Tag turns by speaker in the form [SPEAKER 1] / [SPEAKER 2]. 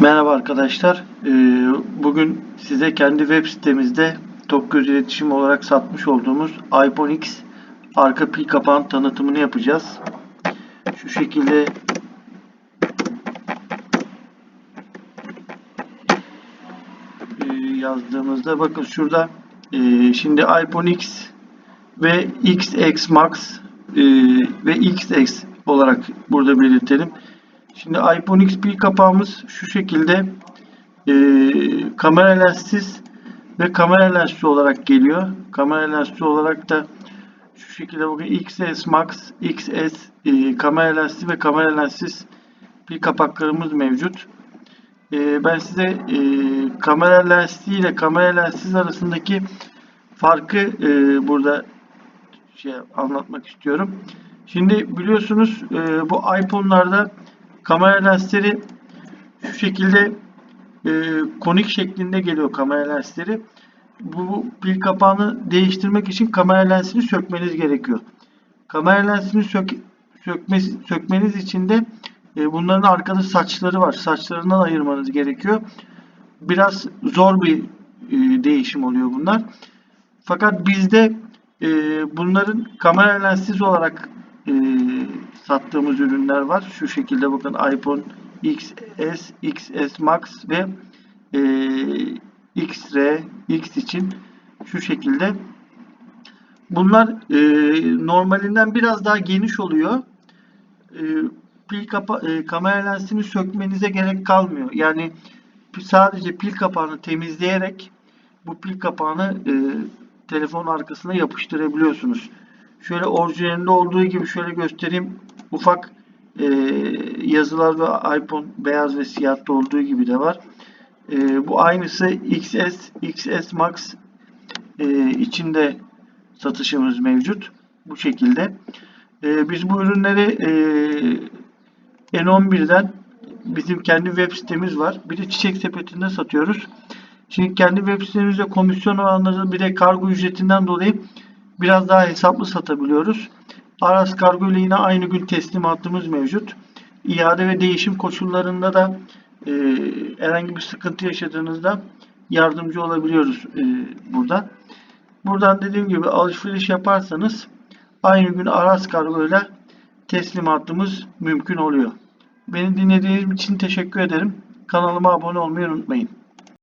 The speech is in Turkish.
[SPEAKER 1] Merhaba arkadaşlar. Ee, Bugün size kendi web sitemizde Tokgöz İletişim olarak satmış olduğumuz iPhone X arka pil kapağın tanıtımını yapacağız. Şu şekilde e, yazdığımızda bakın şurada e, şimdi iPhone X ve XX Max e, ve XX olarak burada belirtelim. Şimdi iPhone X pil kapağımız şu şekilde e, kamera lenssiz ve kamera lensli olarak geliyor. Kamera lensli olarak da şu şekilde bakın XS Max, XS e, kamera lensli ve kamera lenssiz pil kapaklarımız mevcut. E, ben size e, kamera lensli ile kamera lenssiz arasındaki farkı e, burada şey anlatmak istiyorum. Şimdi biliyorsunuz e, bu iPhone'larda kamera lensleri şu şekilde e, konik şeklinde geliyor kamera lensleri. Bu pil kapağını değiştirmek için kamera lensini sökmeniz gerekiyor. Kamera lensini sök, sökmesi, sökmeniz için de e, bunların arkada saçları var. Saçlarından ayırmanız gerekiyor. Biraz zor bir e, değişim oluyor bunlar. Fakat bizde e, bunların kamera lenssiz olarak e, sattığımız ürünler var. Şu şekilde bakın iPhone XS, XS Max ve e, XR, X için şu şekilde. Bunlar e, normalinden biraz daha geniş oluyor. E, pil kapa e, kamera lensini sökmenize gerek kalmıyor. Yani sadece pil kapağını temizleyerek bu pil kapağını e, telefon arkasına yapıştırabiliyorsunuz. Şöyle orijinalinde olduğu gibi şöyle göstereyim. Ufak e, yazılar ve iPhone beyaz ve siyahta olduğu gibi de var. E, bu aynısı XS, XS Max e, içinde satışımız mevcut. Bu şekilde. E, biz bu ürünleri e, N11'den bizim kendi web sitemiz var. Bir de çiçek sepetinde satıyoruz. Şimdi kendi web sitemizde komisyon oranları bir de kargo ücretinden dolayı biraz daha hesaplı satabiliyoruz. Aras Kargo ile yine aynı gün teslimatımız mevcut. İade ve değişim koşullarında da e, herhangi bir sıkıntı yaşadığınızda yardımcı olabiliyoruz e, burada. Buradan dediğim gibi alışveriş yaparsanız aynı gün Aras Kargo ile teslimatımız mümkün oluyor. Beni dinlediğiniz için teşekkür ederim. Kanalıma abone olmayı unutmayın.